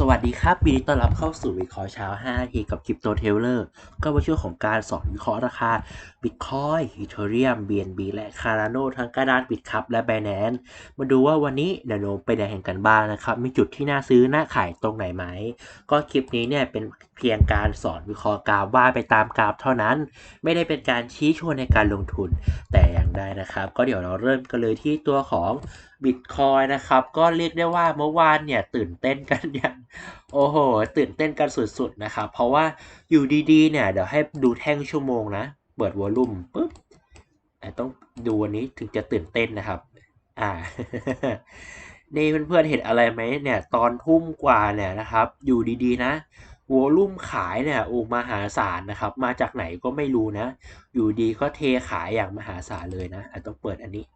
สวัสดีครับปีนดีต้อนรับเข้าสู่วิเคราะห์เช้า5นาทีกับคริปโตเทเลอร์ก็เป็นช่วงของการสอนวิเคราะห์ราคา Bitcoin Ethereum BNB และ Cardano ทั้งกระดานบิตครับและ Binance มาดูว่าวันนี้แนวโน้มไปในแห่งกันบ้างนะครับ มีจุดที่น่าซื้อ น่าขายตรงไหนไหม ก็คลิปนี้เนี่ยเป็น เพียงการสอนวิเคราะห์กราฟว่าไปตามกราฟเท่านั้น ไม่ได้เป็นการชี้ชวนในการลงทุนแต่อย่างใดนะครับ ก็เดี๋ยวเราเริ่มกันเลยที่ตัวของบิตคอยนะครับ ก็เรียกได้ว่าเมื่อวานเนี่ยตื่นเต้นกันอย่างโอ้โห ตื่นเต้นกันสุดๆนะครับ เพราะว่าอยู่ดีๆเนี่ยเดี๋ยวให้ดูแท่งชั่วโมงนะ เปิดวอลลุ่มปุ๊บต้องดูวันนี้ถึงจะตื่นเต้นนะครับ อ่านี่เพื่อนๆเห็นอะไรไหมเนี่ย ตอนทุ่มกว่าเนี่ยนะครับ อยู่ดีๆนะ วอลุ่มขายเนี่ยโอ้มหาศาลนะครับ มาจากไหนก็ไม่รู้นะ อยู่ดีก็เทขายอย่างมหาศาลเลยนะต้องเปิดอันนี้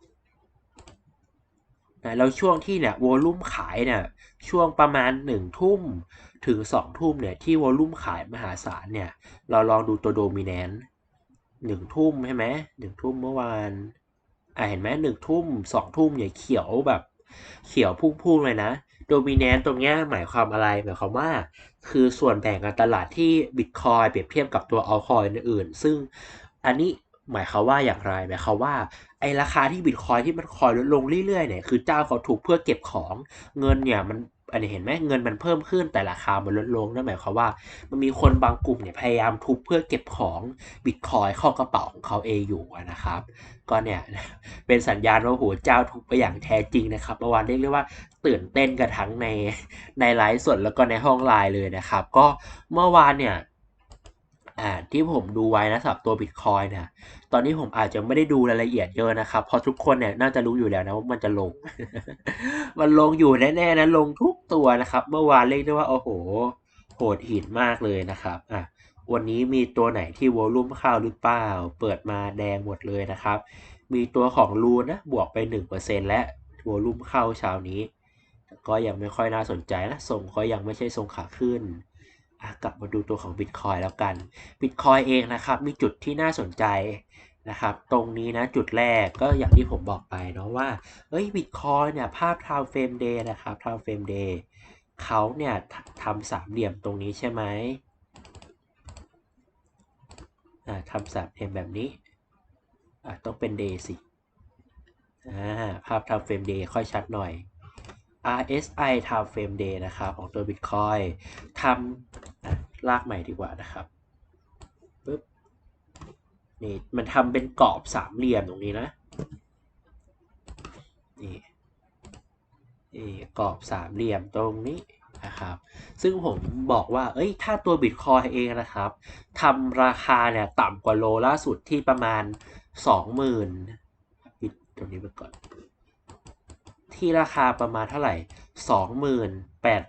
นะแล้วช่วงที่เนี่ยวอลุ่มขายเนี่ยช่วงประมาณ1ทุ่มถึง2ทุ่มเนี่ยที่วอลุ่มขายมหาศาลเนี่ยเราลองดูตัวโดมิเนนต์หนึ่งทุ่มใช่ไหมหนึ่งทุ่มเมื่อวานอ่าเห็นไหมหนึ่งทุ่มสองทุ่มเนี่ยเขียวแบบเขียวพุ่งๆเลยนะโดมิเนนต์ตรงนี้หมายความอะไรหมายความว่า คือส่วนแบ่งการตลาดที่บิตคอยเปรียบเทียบกับตัวอัลคอยอื่นๆ ซึ่งอันนี้หมายความว่าอย่างไรหมายความว่าไอราคาที่บิตคอยที่มันคอยลดลงเรื่อยๆเนี่ยคือเจ้าเขาถูกเพื่อเก็บของเงินเนี่ยมัน อันนี้เห็นไหมเงินมันเพิ่มขึ้นแต่ราคามันลดลงนั่นหมายความว่า มันมีคนบางกลุ่มเนี่ยพยายามทุบเพื่อเก็บของบิตคอยเข้ากระเป๋าของเขาเองอยู่นะครับ ก็เนี่ยเป็นสัญญาณว่าโหเจ้าทุบไปอย่างแท้จริงนะครับเมื่อวานเรียกได้ว่าตื่นเต้นกันทั้งในในไลฟ์สดแล้วก็ในห้องไลน์เลยนะครับ ก็เมื่อวานเนี่ย อ่าที่ผมดูไว้นะสำหรับตัวบิตคอยเนี่ยตอนนี้ผมอาจจะไม่ได้ดูรายละเอียดเยอะนะครับเพราะทุกคนเนี่ยน่าจะรู้อยู่แล้วนะว่ามันจะลง มันลงอยู่แน่ๆนะลงทุกตัวนะครับ เมื่อวานเรียกได้ว่าโอ้โหโหดหินมากเลยนะครับอะวันนี้มีตัวไหนที่วอลุ่มเข้าหรือเปล่า เปิดมาแดงหมดเลยนะครับ มีตัวของรูนนะบวกไป 1%และวอลุ่มเข้าเช้านี้ ก็ยังไม่ค่อยน่าสนใจนะทรงก็ยังไม่ใช่ทรงขาขึ้น กลับมาดูตัวของ Bitcoin แล้วกัน Bitcoin เองนะครับมีจุดที่น่าสนใจนะครับตรงนี้นะจุดแรกก็อย่างที่ผมบอกไปเนาะว่าเอ้ย Bitcoin เนี่ยภาพ time frame day นะครับ time frame day เขาเนี่ยทำสามเหลี่ยมตรงนี้ใช่ไหมทำสามเหลี่ยมแบบนี้ต้องเป็น day สิภาพ time frame day ค่อยชัดหน่อย RSI time frame day นะครับ ของตัว Bitcoin ทำลากใหม่ดีกว่านะครับปึ๊บนี่มันทำเป็นกรอบสามเหลี่ยมตรงนี้นะ นี่นี่กรอบสามเหลี่ยมตรงนี้นะครับ ซึ่งผมบอกว่า เอ้ย ถ้าตัว Bitcoin เองนะครับทำราคาเนี่ยต่ำกว่าโลล่าสุดที่ประมาณ 20,000ปิดตรงนี้ไปก่อน ที่ราคาประมาณเท่าไหร่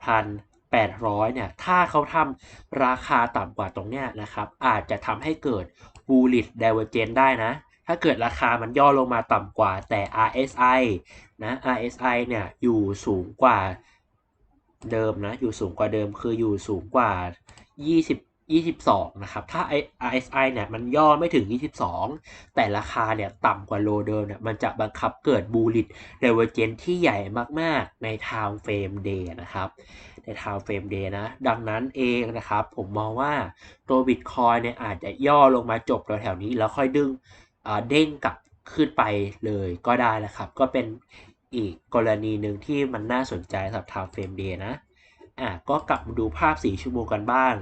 28,800เนี่ย ถ้าเขาทำราคาต่ำกว่าตรงเนี้ยนะครับ อาจจะทำให้เกิด bullish divergence ได้นะ ถ้าเกิดราคามันย่อลงมาต่ำกว่าแต่ RSI นะ RSI เนี่ยอยู่สูงกว่าเดิมนะ อยู่สูงกว่าเดิมคืออยู่สูงกว่า 20 22 นะครับ ถ้า RSI เนี่ยมันย่อไม่ถึง 22 แต่ราคาเนี่ยต่ำกว่าโลเดิมเนี่ยมันจะบังคับเกิดบูลิตเดเวอร์เจนที่ใหญ่มากๆใน Time Frame Day นะครับ ใน Time Frame Day นะ ดังนั้นเองนะครับ ผมมองว่าตัว Bitcoin เนี่ยอาจจะย่อลงมาจบแถวๆนี้ แล้วค่อยดึงเด้งกลับขึ้นไปเลยก็ได้นะครับ ก็เป็นอีกกรณีหนึ่งที่มันน่าสนใจสำหรับ Time Frame Day นะอะก็กลับมาดูภาพ 4 ชั่วโมงกันบ้าง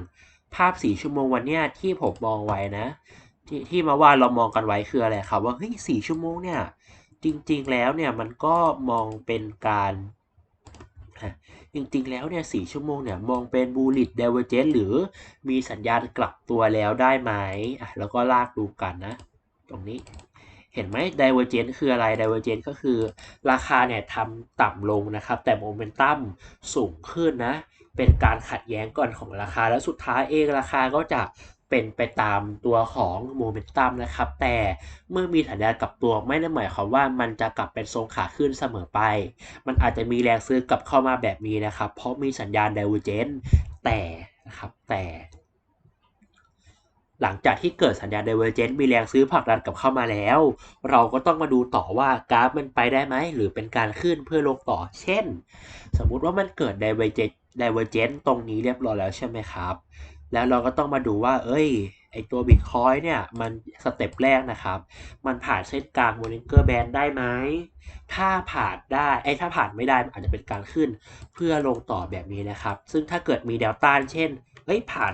ภาพสี่ชั่วโมงวันเนี้ยที่ผมมองไว้นะที่ที่มาว่าเรามองกันไว้คืออะไรครับ ว่าเฮ้ยสี่ชั่วโมงเนี่ย จริง ๆ แล้วเนี่ยมันก็มองเป็นการจริง ๆ แล้วเนี่ยสี่ชั่วโมงเนี่ยมองเป็นบูลิตเดเวอร์เจนหรือมีสัญญาณกลับตัวแล้วได้ไหมอะแล้วก็ลากดูกันนะ ตรงนี้ เห็นไหมไดเวอร์เจนคืออะไรไดเวอร์เจนก็คือ ราคาเนี่ยทำต่ำลงนะครับ แต่โมเมนตัมสูงขึ้นนะ เป็นการขัดแย้งก่อนของราคา แล้วสุดท้ายเองราคาก็จะเป็นไปตามตัวของโมเมนตัมนะครับ แต่เมื่อมีสัญญาณกลับตัวไม่ได้หมายความว่ามันจะกลับเป็นทรงขาขึ้นเสมอไป มันอาจจะมีแรงซื้อกลับเข้ามาแบบนี้นะครับ เพราะมีสัญญาณ divergence แต่นะครับแต่ หลังจากที่เกิดสัญญาณ Divergence มีแรงซื้อผลักดันกลับเข้ามาแล้ว เราก็ต้องมาดูต่อว่ากราฟมันไปได้ไหม หรือเป็นการขึ้นเพื่อลงต่อ เช่น สมมุติว่ามันเกิด Divergence Divergence ตรงนี้เรียบร้อยแล้วใช่ไหมครับ แล้วเราก็ต้องมาดูว่า เอ้ย ไอตัว Bitcoin เนี่ย มันสเต็ปแรกนะครับ มันผ่านเส้นกลาง Bollinger Band ได้ไหม ถ้าผ่านได้ ไอถ้าผ่านไม่ได้มันอาจจะเป็นการขึ้นเพื่อลงต่อแบบนี้นะครับ ซึ่งถ้าเกิดมีแนวต้าน เช่นเฮ้ยผ่าน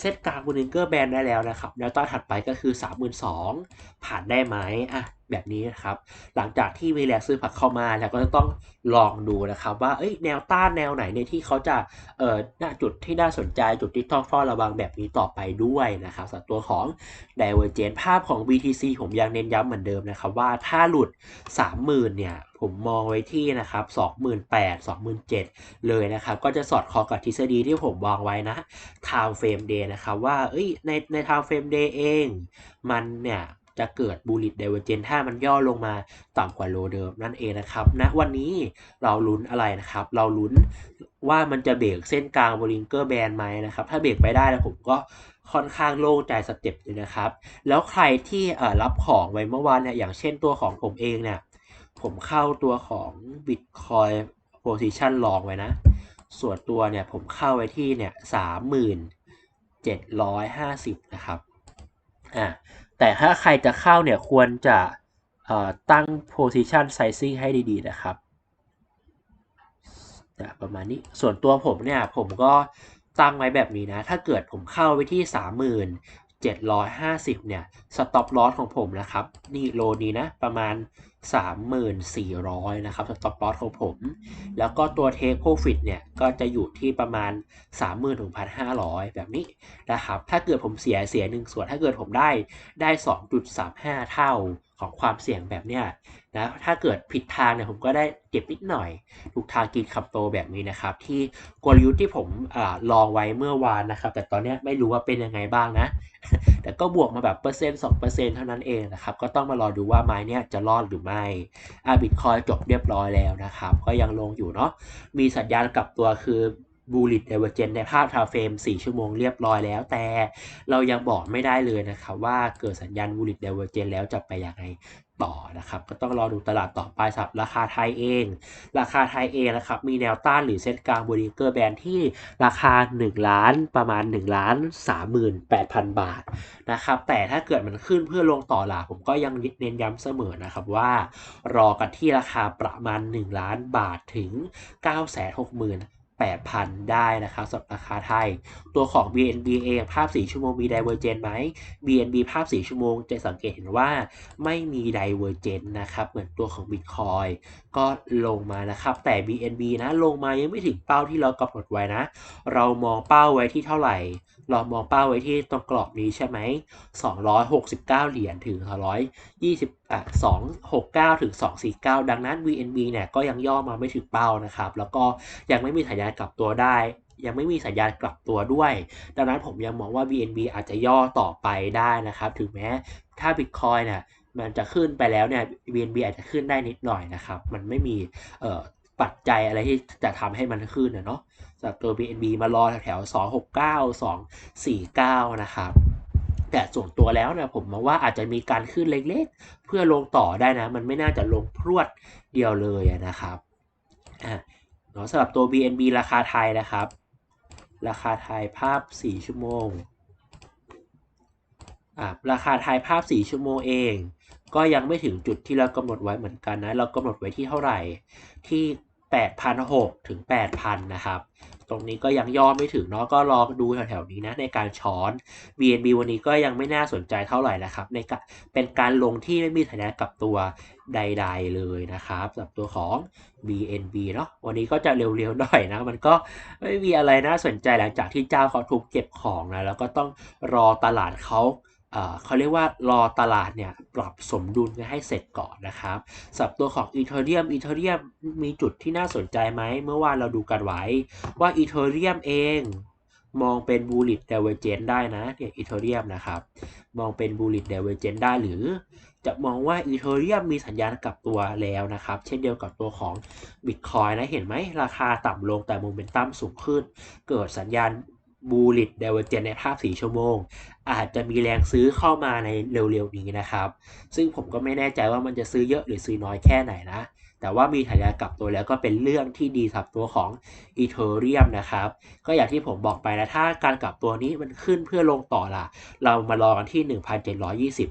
เส้นกลางบูนิงเกอร์แบนได้แล้วนะครับแนวต้านถัดไปก็คือ 32,000 ผ่านได้ไหมอะ แบบนี้นะครับ หลังจากที่มีแรงซื้อผลักเข้ามาแล้วก็จะต้องลองดูนะครับ ว่าเอ้ยแนวต้านแนวไหนเนี่ยที่เขาจะเอ่อณจุดที่น่าสนใจจุดที่ต้องเฝ้าระวังแบบนี้ต่อไปด้วยนะครับสำหรับตัวของ Divergence ภาพของ BTC ผมยังเน้นย้ำเหมือนเดิมนะครับ ว่าถ้าหลุด 30,000เนี่ยผมมองไว้ที่นะครับ28,000 27,000 เลยนะครับ ก็จะสอดคล้องกับทฤษฎีที่ผมวางไว้นะ Time Frame Day นะครับว่าเอ้ยในใน Time Frame Day เอง มันเนี่ย จะเกิด Bullish Divergence ถ้ามันย่อลงมาต่ำกว่าโลเดิมนั่นเองนะครับณวันนี้เราลุ้นอะไรนะครับ เราลุ้นว่ามันจะเบรกเส้นกลาง Bollinger Band ไหมนะครับ ถ้าเบรกไปได้แล้วผมก็ค่อนข้างโล่งใจสเต็ปเลยนะครับ แล้วใครที่รับของไว้เมื่อวานเนี่ยอย่างเช่นตัวของผมเองเนี่ยผมเข้าตัวของ Bitcoin Position ลองไว้นะ ส่วนตัวเนี่ยผมเข้าไว้ที่เนี่ย3750นะครับอ่า แต่ถ้าใครจะเข้าเนี่ยควรจะตั้ง position sizing ให้ดีๆนะครับประมาณนี้ส่วนตัวผมเนี่ยผมก็ตั้งไว้แบบนี้นะ ถ้าเกิดผมเข้าไปที่ 750 เนี่ยสต็อปลอสของผมนะครับ นี่โลนี้นะ ประมาณ 3400 นะครับสต็อปลอสของผม แล้วก็ตัวเทคโปรฟิตเนี่ย ก็จะอยู่ที่ประมาณ 31,500 แบบนี้นะครับ ถ้าเกิดผมเสียเสียหนึ่งส่วนถ้าเกิดผมได้ได้ 2.35 เท่า ของความเสี่ยงแบบเนี้ยนะถ้าเกิดผิดทางเนี่ยผมก็ได้เก็บนิดหน่อย ถูกทากินคำโตแบบนี้นะครับ ที่กลยุทธ์ที่ผมอลองไว้เมื่อวานนะครับ แต่ตอนเนี้ยไม่รู้ว่าเป็นยังไงบ้างนะ แต่ก็บวกมาแบบเปอร์เซ็นต์สองเปอร์เซ็นต์เท่านั้นเองนะครับ ก็ต้องมารอดูว่าไม้เนี่ยจะรอดหรือไม่อาบิตคอยจบเรียบร้อยแล้วนะครับ ก็ยังลงอยู่เนาะมีสัญญาณกลับตัวคือ บูลิตเดเวอร์เจนในภาพทาเฟรม 4 ชั่วโมงเรียบร้อยแล้ว แต่เรายังบอกไม่ได้เลยนะครับว่าเกิดสัญญาณบูลิตเดเวอร์เจนแล้วจะไปยังไงต่อนะครับก็ต้องรอดูตลาดต่อไปสำหรับราคาไทยเอง ราคาไทยเองนะครับมีแนวต้านหรือเส้นกลางบูริเกอร์แบนที่ราคา 1 ล้านประมาณ1ล้าน38,000 บาทนะครับแต่ถ้าเกิดมันขึ้นเพื่อลงต่อหลาผมก็ยังเน้นย้ำเสมอนะครับว่ารอกันที่ราคาประมาณ 1 ล้านบาทถึง 9 6 0 0 0 8,000 ได้นะครับสำหรับราคาไทย ตัวของ BNB เองภาพ 4 ชั่วโมงมี Divergence ไหม BNB ภาพ 4 ชั่วโมงจะสังเกตเห็นว่าไม่มี Divergence นะครับ เหมือนตัวของ Bitcoin ก็ลงมานะครับ แต่ BNB นะลงมายังไม่ถึงเป้าที่เรากำหนดไว้นะ เรามองเป้าไว้ที่เท่าไหร่ เรามองเป้าไว้ที่ตรงกรอบนี้ใช่ไหม 269 เหรียญถึง120อะ269 ถึง 249 ดังนั้น VNB เนี่ยก็ยังย่อมาไม่ถึงเป้านะครับ แล้วก็ยังไม่มีสัญญาณกลับตัวได้ ยังไม่มีสัญญาณกลับตัวด้วย ดังนั้นผมยังมองว่า BNB อาจจะย่อต่อไปได้นะครับ ถึงแม้ถ้า Bitcoin เนี่ยมันจะขึ้นไปแล้วเนี่ย BNB อาจจะขึ้นได้นิดหน่อยนะครับ มันไม่มีเอ่อ ปัจจัยอะไรที่จะทำให้มันขึ้นเนาะสำหรับตัว BNB มารอแถวๆ269 249 นะครับ แต่ส่วนตัวแล้วนี่ยผมมองว่าอาจจะมีการขึ้นเล็กๆ เพื่อลงต่อได้นะ มันไม่น่าจะลงพรวดเดียวเลยนะครับอะเนาะสำหรับตัว BNB ราคาไทยนะครับ ราคาไทยภาพ 4 ชั่วโมงอะราคาไทยภาพ 4 ชั่วโมงเองก็ยังไม่ถึงจุดที่เรากำหนดไว้เหมือนกันนะ เรากำหนดไว้ที่เท่าไหร่ที่ 8,600 ถึง 8,000 นะครับ ตรงนี้ก็ยังย่อไม่ถึงเนาะก็รอดูแถวๆนี้นะในการช้อน BNB วันนี้ก็ยังไม่น่าสนใจเท่าไหร่นะครับ ในการเป็นการลงที่ไม่มีสัญญากับตัวใด ๆ เลยนะครับสำหรับตัวของ BNB เนาะวันนี้ก็จะเร็วๆหน่อยนะ มันก็ไม่มีอะไรน่าสนใจหลังจากที่เจ้าเขาทุบเก็บของนะแล้วก็ต้องรอตลาดเขา เขาเรียกว่ารอตลาดเนี่ยปรับสมดุลกันให้เสร็จก่อนนะครับสับตัวของ Ethereum Ethereum มีจุดที่น่าสนใจไหม เมื่อวานเราดูกันไว้ว่า Ethereum เองมองเป็น bullish divergence ได้นะเนี่ย Ethereum นะครับมองเป็น bullish divergence ได้หรือ จะมองว่า Ethereum มีสัญญาณกลับตัวแล้วนะครับ เช่นเดียวกับตัวของ Bitcoin นะเห็นไหมราคาต่ำลงแต่โมเมนตัมสูงขึ้น เกิดสัญญาณ บูลิตเดเวอร์เจนในภาพ4ชั่วโมง อาจจะมีแรงซื้อเข้ามาในเร็วๆนี้นะครับ ซึ่งผมก็ไม่แน่ใจว่ามันจะซื้อเยอะหรือซื้อน้อยแค่ไหนนะ แต่ว่ามีทายากลับตัวแล้วก็เป็นเรื่องที่ดีสำหรับตัวของอีเทเรียมนะครับ ก็อย่างที่ผมบอกไปนะ ถ้าการกลับตัวนี้มันขึ้นเพื่อลงต่อล่ะ เรามารอกันที่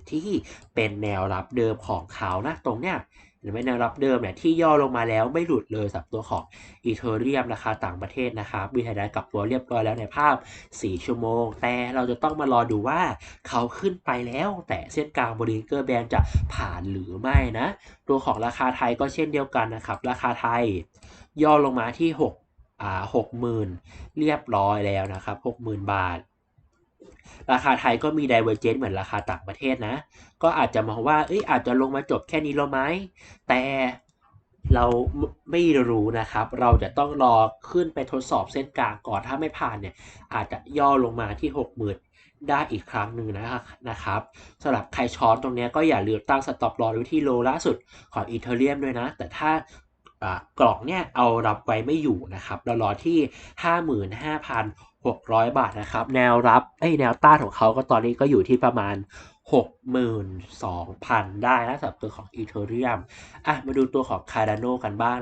1,720 ที่เป็นแนวรับเดิมของเขานะตรงเนี้ย เห็นไหมแนวรับเดิมเนี่ยที่ย่อลงมาแล้วไม่หลุดเลยสำหรับตัวของอีเทเรียมราคาต่างประเทศนะครับมีทายากลับตัวเรียบร้อยแล้วในภาพ 4 ชั่วโมง แต่เราจะต้องมารอดูว่าเขาขึ้นไปแล้ว แต่เส้นกลางบริงเกอร์แบนจะผ่านหรือไม่นะ ตัวของราคาไทยก็เช่นเดียวกันนะครับ ราคาไทยย่อลงมาที่6อ่าหกหมื่นเรียบร้อยแล้วนะครับหกหมื่นบาท ราคาไทยก็มี d i เวอร์เจนเหมือนราคาต่างประเทศนะ ก็อาจจะมองว่าเอ้ยอาจจะลงมาจบแค่นี้แล้วไหมแต่เราไม่รู้นะครับ เราจะต้องรอขึ้นไปทดสอบเส้นกลางก่อนถ้าไม่ผ่านเนี่ย อาจจะย่อลงมาที่ 60,000 ได้อีกครั้งหนึ่งนะครับสำหรับใครช้อนตรงนี้ก็อย่าลืมตั้งสต็อปลอไว้ที่โลล่าสุดของอีเทเรียมด้วยนะ แต่ถ้ากล่องเนี่ยเอารับไว้ไม่อยู่นะครับ เรารอที่ 600 บาทนะครับ แนวรับไอ้แนวต้านของเขาก็ตอนนี้ก็อยู่ที่ประมาณ 62,000 ได้นะสำหรับตัวของ Ethereum อะมาดูตัวของ Cardano กันบ้าง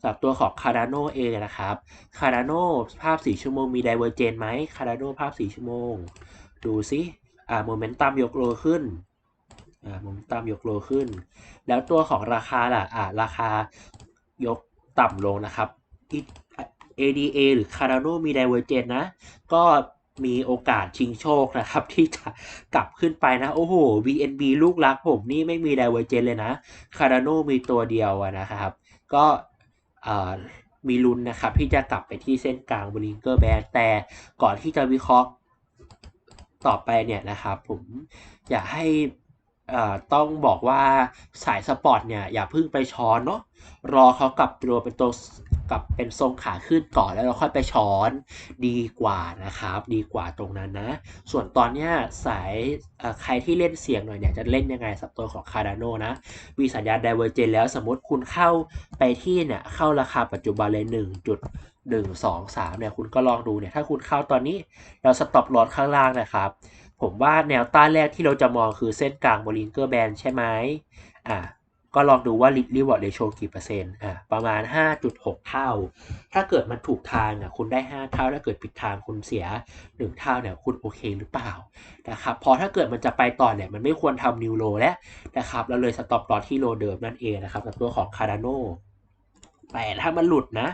สำหรับตัวของ Cardano เองนะครับ Cardano ภาพ 4 ชั่วโมงมี Divergence ไหม Cardano ภาพ 4 ชั่วโมง ดูซิอ่าโมเมนตัมยกโลขึ้นอ่าโมเมนตัมยกโลขึ้น แล้วตัวของราคาล่ะอ่าราคายกต่ำลงนะครับ ADA หรือ Cardano มี Divergence นะ ก็มีโอกาสชิงโชคนะครับ ที่จะกลับขึ้นไปนะ โอ้โห VNB ลูกรักผมนี่ไม่มี Divergence เลยนะ Cardano มีตัวเดียวนะครับ ก็มีลุ้นนะครับที่จะกลับไปที่เส้นกลางบริงเกอร์แบนแต่ก่อนที่จะวิเคราะห์ต่อไปเนี่ยนะครับผมอยากให้ต้องบอกว่าสายสปอร์ตเนี่ยอย่าเพิ่งไปช้อนเนาะรอเขากลับตัวเป็นตัว กับเป็นทรงขาขึ้นก่อนแล้วเราค่อยไปช้อนดีกว่านะครับ ดีกว่าตรงนั้นนะ ส่วนตอนเนี้ยสายใครที่เล่นเสียงหน่อยเนี่ยจะเล่นยังไงสับตัวของคาร์ดานโนนะ มีสัญญาณ Divergence แล้วสมมติคุณเข้าไปที่เนี่ยเข้าราคาปัจจุบันเลย1จุดหนึ่งสองสามเนี่ยคุณก็ลองดูเนี่ยถ้าคุณเข้าตอนนี้เราสต็อปลอสข้างล่างนะครับ ผมว่าแนวต้านแรกที่เราจะมองคือเส้นกลางบริงเกอร์แบนใช่ไหมอ่า ก็ลองดูว่ารีวอร์ดเรโชกี่เปอร์เซ็นต์อ่าประมาณ 5.6 เท่า ถ้าเกิดมันถูกทางอะคุณได้ 5 เท่า ถ้าเกิดผิดทางคุณเสีย 1 เท่าเนี่ยคุณโอเคหรือเปล่านะครับพอถ้าเกิดมันจะไปต่อเนี่ยมันไม่ควรทำนิวโลแล้วนะครับเราเลยสต็อปลอที่โลเดิมนั่นเองนะครับกับตัวของคาร์ดานโนแต่ถ้ามันหลุดนะ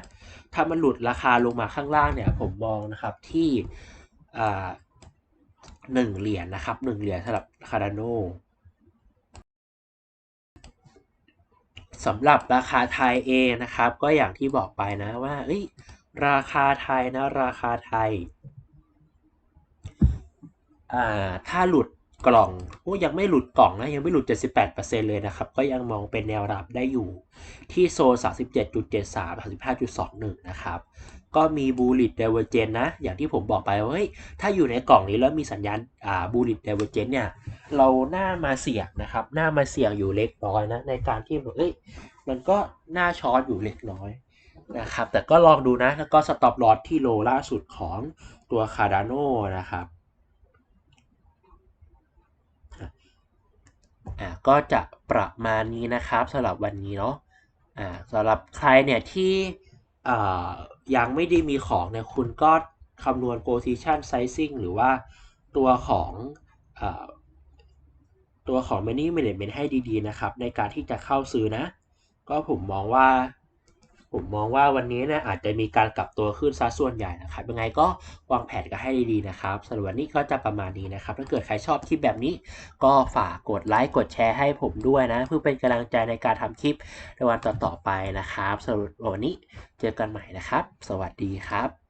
ถ้ามันหลุดราคาลงมาข้างล่างเนี่ยผมมองนะครับที่อ่าหนึ่งเหรียญนนะครับหนึ่งเหรียญสำหรับคาร์ดานโสำหรับราคาไทยเองนะครับ ก็อย่างที่บอกไปนะว่าราคาไทยนะ ราคาไทยอ่าถ้าหลุดกล่องโอ้ยังไม่หลุดกล่องนะยังไม่หลุด 78%เลยนะครับ ก็ยังมองเป็นแนวรับได้อยู่ที่โซน37.73 35.21 นะครับ ก็มีบูลิตเดเวอร์เจนนะ อย่างที่ผมบอกไปว่าเฮ้ยถ้าอยู่ในกล่องนี้แล้วมีสัญญาณอ่าบูลิตเดเวอร์เจนเนี่ย เราหน้ามาเสี่ยงนะครับ หน้ามาเสี่ยงอยู่เล็กน้อยนะ ในการที่เอ้ยมันก็หน้าช็อตอยู่เล็กน้อยนะครับ แต่ก็ลองดูนะ แล้วก็สต็อปลอสที่โลล่าสุดของตัวคาร์ดานโนนะครับอ่าก็จะประมาณนี้นะครับสำหรับวันนี้เนาะอ่าสำหรับใครเนี่ยที่ ยังไม่ได้มีของเนี่ยคุณก็คำนวณ position sizing หรือว่าตัวของอตัวของ money management ให้ดีๆนะครับ ในการที่จะเข้าซื้อนะ ก็ผมมองว่า ผมมองว่าวันนี้นะอาจจะมีการกลับตัวขึ้นซะส่วนใหญ่นะครับยังไงก็วางแผนกันให้ดีๆนะครับสำหรับวันนี้ก็จะประมาณนี้นะครับ ถ้าเกิดใครชอบคลิปแบบนี้ ก็ฝากกดไลค์กดแชร์ให้ผมด้วยนะ เพื่อเป็นกำลังใจในการทำคลิปในวันต่อๆไปนะครับสำหรับวันนี้เจอกันใหม่นะครับ สวัสดีครับ